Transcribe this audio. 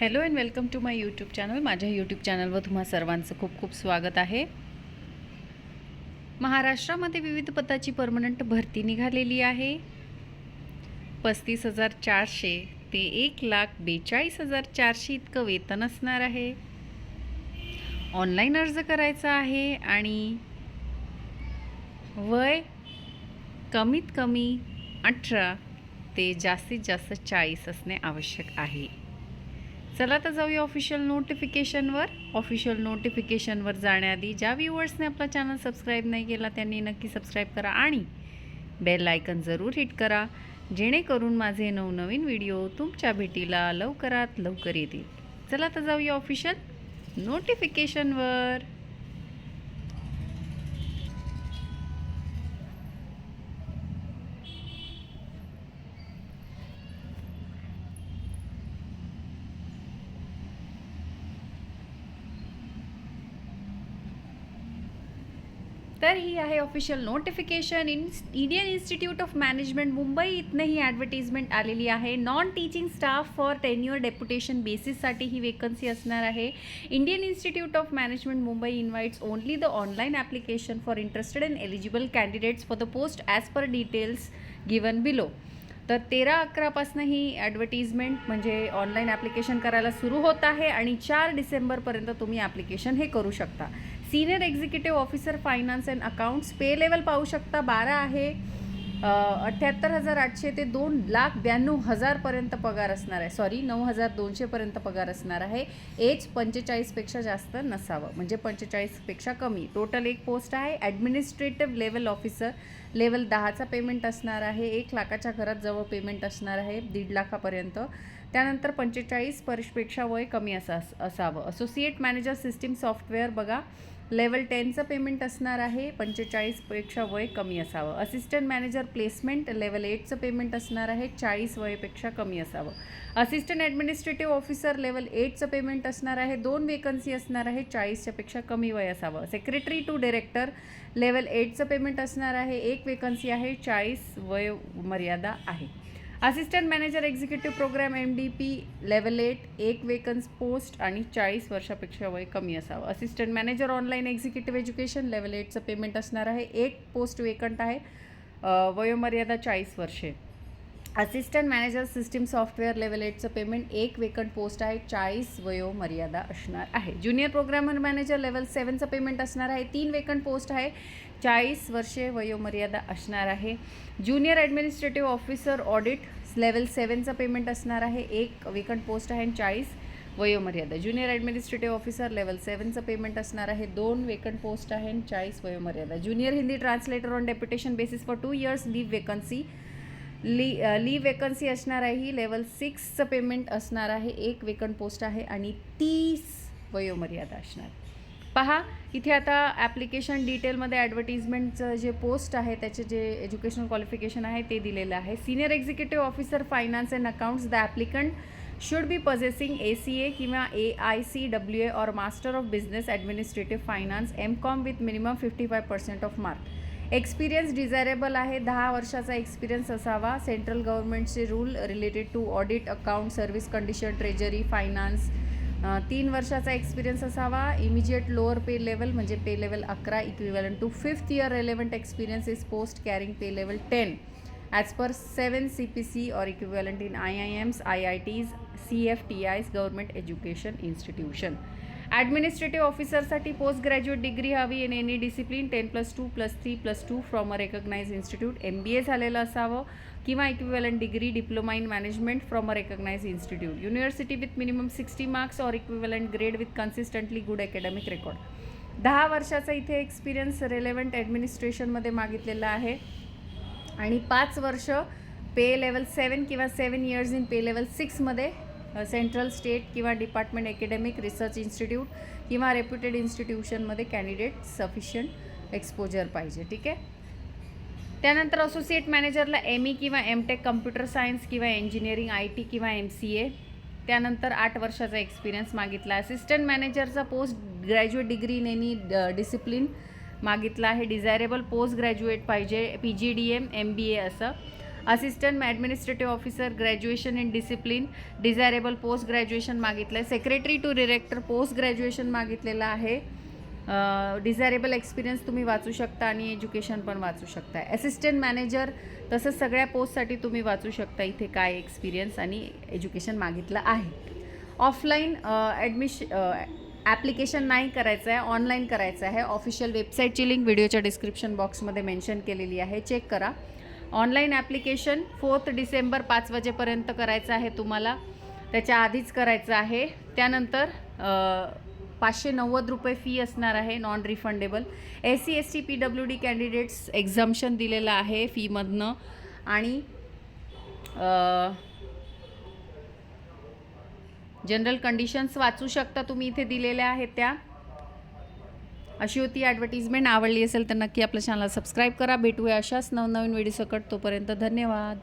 Hello and welcome to my YouTube channel माझ्या YouTube चॅनलवर तुम्हा सर्वांचं खूप खूप स्वागत आहे. महाराष्ट्रामध्ये विविध पदाची परमनंट भरती निघालेली आहे. पस्तीस हजार चारशे ते एक लाख बेचाळीस हजार चारशे इतकं वेतन असणार आहे. ऑनलाईन अर्ज करायचा आहे आणि वय कमीत कमी अठरा ते जास्तीत जास्त चाळीस असणे आवश्यक आहे. चला तर जाऊया ऑफिशियल नोटिफिकेशनवर ऑफिशियल नोटिफिकेशनवर जाण्याआधी ज्या व्ह्युअर्सने आपला चॅनल सबस्क्राईब नाही केला त्यांनी नक्की सबस्क्राईब करा आणि बेल आयकन जरूर हिट करा. जेणेकरून माझे नवनवीन व्हिडिओ तुमच्या भेटीला लवकरात लवकर येतील. चला तर जाऊया ऑफिशियल नोटिफिकेशनवर तर ही आहे official notification in Indian Institute of Management Mumbai इथनं ही ॲडव्हर्टिजमेंट आलेली आहे. Non teaching staff for tenure deputation बेसिससाठी ही वेकन्सी असणार आहे. Indian Institute of Management Mumbai invites only the online application for interested and eligible candidates for the post as per details given below तर तेरा अकरापासून ही advertisement म्हणजे online application करायला सुरू होत आहे आणि चार डिसेंबरपर्यंत तुम्ही ॲप्लिकेशन हे करू शकता. Senior executive officer finance and accounts pay level पाहू शकता. बारा आहे. अठ्ठ्याहत्तर हजार आठशे ते दोन लाख ब्याण्णव हजारपर्यंत पगार असणार आहे. सॉरी नऊ हजार दोनशेपर्यंत पगार असणार आहे. एज पंचेचाळीसपेक्षा जास्त नसावं. म्हणजे पंचेचाळीसपेक्षा कमी. टोटल एक पोस्ट आहे. ॲडमिनिस्ट्रेटिव्ह लेवल ऑफिसर लेवल दहाचा पेमेंट असणार आहे. एक लाखाच्या घरात जवळ पेमेंट असणार आहे. दीड लाखापर्यंत. त्यानंतर पंचेचाळीस वर्षपेक्षा वय कमी असा असावं. असोसिएट मॅनेजर सिस्टीम सॉफ्टवेअर बघा. लेवल टेनचं पेमेंट असणार आहे पंचेचाळीसपेक्षा वय कमी असावं. असिस्टंट मॅनेजर प्लेसमेंट लेवल एटचं पेमेंट असणार आहे चाळीस वयपेक्षा कमी असावं. असिस्टंट ॲडमिनिस्ट्रेटिव्ह ऑफिसर लेवल एटचं पेमेंट असणार आहे दोन वेकन्सी असणार आहे चाळीसच्यापेक्षा कमी वय असावं. सेक्रेटरी टू डिरेक्टर लेवल एटचं पेमेंट असणार आहे एक वेकन्सी आहे चाळीस वय मर्यादा आहे. Assistant manager executive program M D P level eight एक वेकन्स पोस्ट आणि चाळीस वर्षापेक्षा वय कमी असावं. Assistant manager online executive education level एटचं payment असणार आहे. एक पोस्ट वेकंट आहे. वयोमर्यादा चाळीस वर्षे. Assistant manager system software level एटचं payment एक वेकंट पोस्ट आहे. चाळीस वयोमर्यादा असणार आहे. ज्युनियर प्रोग्रामर मॅनेजर लेवल सेवनचं पेमेंट असणार आहे. तीन वेकंट पोस्ट आहे. चाळीस वर्षे वयोमर्यादा असणार आहे. Junior administrative officer audit level सेवनचं payment असणार आहे. एक वेकंट पोस्ट आहे. चाळीस वयोमर्यादा ज्युनियर ॲडमिनिस्ट्रेटिव्ह ऑफिसर लेवल सेवनचं पेमेंट असणार आहे. दोन वेकंट पोस्ट आहे. आणि चाळीस वयोमर्यादा junior Hindi translator on deputation basis for two years leave vacancy lee lee vacancy असणार आहे ही लेवल सिक्सचं पेमेंट असणार आहे एक वेकंट पोस्ट आहे आणि तीस वयोमर्यादा असणार. पहा इथे आता ॲप्लिकेशन डिटेलमध्ये ॲडव्हर्टिजमेंटचं जे पोस्ट आहे त्याचे जे एज्युकेशनल क्वालिफिकेशन आहे ते दिलेलं आहे. Senior executive officer finance and accounts the applicant should be possessing a C A किंवा A I C W A और master of business administrative finance M com with minimum fifty five percent of mark experience desirable आहे. दहा वर्षाचा experience असावा. Central गव्हर्नमेंटचे rule related to audit account service condition treasury finance तीन वर्षाचा experience असावा. Immediate lower पे level म्हणजे pay level अकरा equivalent to fifth year relevant experience is post carrying pay level ten as per seven C P C और equivalent in I I Ms I I Ts C F T Is government education institution administrative ऑफिसरसाठी post graduate degree हवी. In any discipline ten plus two plus three plus two from a recognize institute M B A झालेलं असावं. किंवा equivalent degree diploma in management from a recognize institute university with minimum sixty marks or equivalent grade with consistently good academic record दहा वर्षाचा इथे experience relevant ॲडमिनिस्ट्रेशनमध्ये मागितलेला आहे. आणि पाच वर्ष पे लेवल सेवन किंवा seven years in pay level सिक्समध्ये central state किंवा डिपार्टमेंट अकॅडमिक रिसर्च इन्स्टिट्यूट किंवा रेप्युटेड इन्स्टिट्यूशनमध्ये कॅन्डिडेट सफिशियंट एक्सपोजर पाहिजे ठीक आहे? त्यानंतर असोसिएट मॅनेजरला एम ई किंवा एम टेक कम्प्युटर सायन्स किंवा इंजिनिअरिंग आय टी किंवा एम सी ए त्यानंतर आठ वर्षाचा एक्सपिरियन्स मागितला. असिस्टंट मॅनेजरचा post graduate degree in any discipline मागितला आहे. डिझायरेबल पोस्ट ग्रॅज्युएट पाहिजे. P G D M M B A असं. Assistant administrative officer graduation in discipline desirable post graduation मागितलं आहे secretary to director post graduation मागितलेलं आहे. Desirable experience तुम्ही वाचू शकता आणि एज्युकेशन पण वाचू शकता. असिस्टंट मॅनेजर तसंच सगळ्या पोस्टसाठी तुम्ही वाचू शकता. इथे काय एक्सपिरियन्स आणि एज्युकेशन मागितलं आहे. ऑफलाईन ॲडमिश ॲप्लिकेशन नाही करायचं आहे ऑनलाईन करायचं आहे. ऑफिशियल वेबसाईटची लिंक व्हिडिओच्या डिस्क्रिप्शन बॉक्समध्ये मेन्शन केलेली आहे. चेक करा. ऑनलाईन ॲप्लिकेशन फोर्थ डिसेंबर पाच वाजेपर्यंत करायचं आहे तुम्हाला. त्याच्या आधीच करायचं आहे. त्यानंतर पाचशे नव्वद रुपये फी असणार आहे non refundable S C S T P W D candidates exemption दिलेलं आहे फीमधनं आणि जनरल कंडिशन्स वाचू शकता तुम्ही इथे दिलेल्या आहेत त्या. अशी होती ॲडव्हर्टिजमेंट आवडली असेल तर नक्की आपल्या चॅनलला सबस्क्राईब करा. भेटूया अशाच नवनवीन व्हिडिओ सकट तोपर्यंत धन्यवाद.